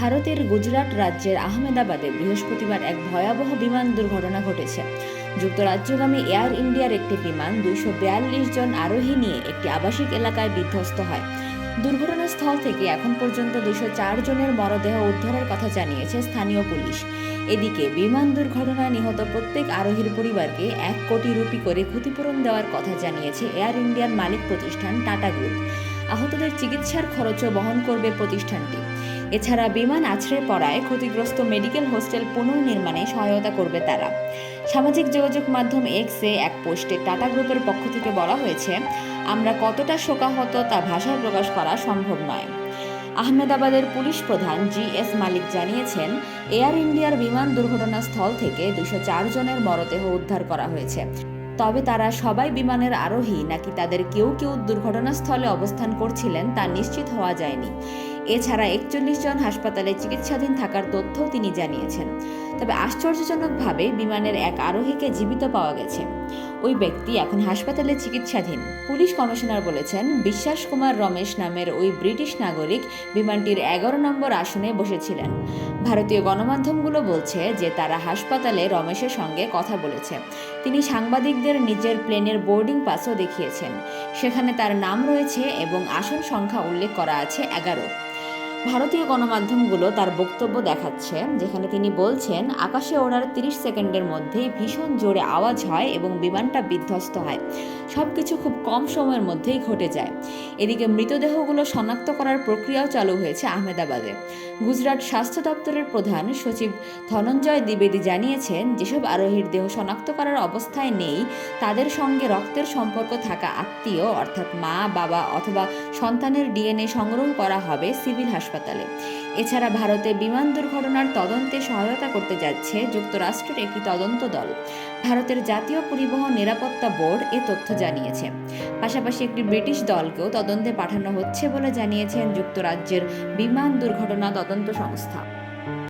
ভারতের গুজরাট রাজ্যের আহমেদাবাদে বৃহস্পতিবার এক ভয়াবহ বিমান দুর্ঘটনা ঘটেছে। যুক্তরাজ্যগামী এয়ার ইন্ডিয়ার একটি বিমান বিয়াল্লিশ জন আরোহী নিয়ে একটি আবাসিক এলাকায় বিধ্বস্ত হয়। দুর্ঘটনাস্থল থেকে এখন পর্যন্ত দুশো জনের মরদেহ উদ্ধারের কথা জানিয়েছে স্থানীয় পুলিশ। এদিকে বিমান দুর্ঘটনায় নিহত প্রত্যেক আরোহীর পরিবারকে এক কোটি রুপি করে ক্ষতিপূরণ দেওয়ার কথা জানিয়েছে এয়ার ইন্ডিয়ার মালিক প্রতিষ্ঠান টাটা গ্রুপ। আহতদের চিকিৎসার খরচও বহন করবে প্রতিষ্ঠানটি। এছাড়া বিমান আছড়ে পড়ায় ক্ষতিগ্রস্ত মেডিকেল হোস্টেল পুনর্নির্মাণে সহায়তা করবে তারা। সামাজিক যোগাযোগ মাধ্যম এক্সে এক পোস্টে টাটা গ্রুপের পক্ষ থেকে বলা হয়েছে, আমরা কতটা শোকাহত তা ভাষায় প্রকাশ করা সম্ভব নয়। আহমেদাবাদের পুলিশ প্রধান জি এস মালিক জানিয়েছেন, এয়ার ইন্ডিয়ার বিমান দুর্ঘটনাস্থল থেকে দুশো জনের মরদেহ উদ্ধার করা হয়েছে। তবে তারা সবাই বিমানের আরোহী, নাকি তাদের কেউ কেউ দুর্ঘটনাস্থলে অবস্থান করছিলেন তা নিশ্চিত হওয়া যায়নি। এছাড়া একচল্লিশ জন হাসপাতালে চিকিৎসাধীন থাকার তথ্যও তিনি জানিয়েছেন। তবে আশ্চর্যজনকভাবে বিমানের এক আরোহীকে জীবিত পাওয়া গেছে। ওই ব্যক্তি এখন হাসপাতালে চিকিৎসাধীন। পুলিশ কমিশনার বলেছেন, বিশ্বাস কুমার রমেশ নামের ওই ব্রিটিশ নাগরিক বিমানটির এগারো নম্বর আসনে বসেছিলেন। ভারতীয় গণমাধ্যমগুলো বলছে যে তারা হাসপাতালে রমেশের সঙ্গে কথা বলেছে। তিনি সাংবাদিকদের নিজের প্লেনের বোর্ডিং পাসও দেখিয়েছেন। সেখানে তার নাম রয়েছে এবং আসন সংখ্যা উল্লেখ করা আছে এগারো। ভারতীয় গণমাধ্যমগুলো তার বক্তব্য দেখাচ্ছে, যেখানে তিনি বলছেন, আকাশে ওড়ার তিরিশ সেকেন্ডের মধ্যেই ভীষণ জোরে আওয়াজ হয় এবং বিমানটা বিধ্বস্ত হয়। সব কিছু খুব কম সময়ের মধ্যেই ঘটে যায়। এদিকে মৃতদেহগুলো শনাক্ত করার প্রক্রিয়াও চালু হয়েছে আহমেদাবাদে। গুজরাট স্বাস্থ্য দপ্তরের প্রধান সচিব ধনঞ্জয় দ্বিবেদী জানিয়েছেন, যেসব আরোহীর দেহ শনাক্ত করার অবস্থায় নেই, তাদের সঙ্গে রক্তের সম্পর্ক থাকা আত্মীয়, অর্থাৎ মা, বাবা অথবা সন্তানের ডিএনএ সংগ্রহ করা হবে সিভিল হাসপাতালে। এছাড়া ভারতে বিমান দুর্ঘটনার তদন্তে সহায়তা করতে যাচ্ছে যুক্তরাষ্ট্রের একটি তদন্ত দল। ভারতের জাতীয় পরিবহন নিরাপত্তা বোর্ড এ তথ্য জানিয়েছে। পাশাপাশি একটি ব্রিটিশ দলকেও তদন্তে পাঠানো হচ্ছে বলে জানিয়েছেন যুক্তরাজ্যের বিমান দুর্ঘটনা তদন্ত সংস্থা।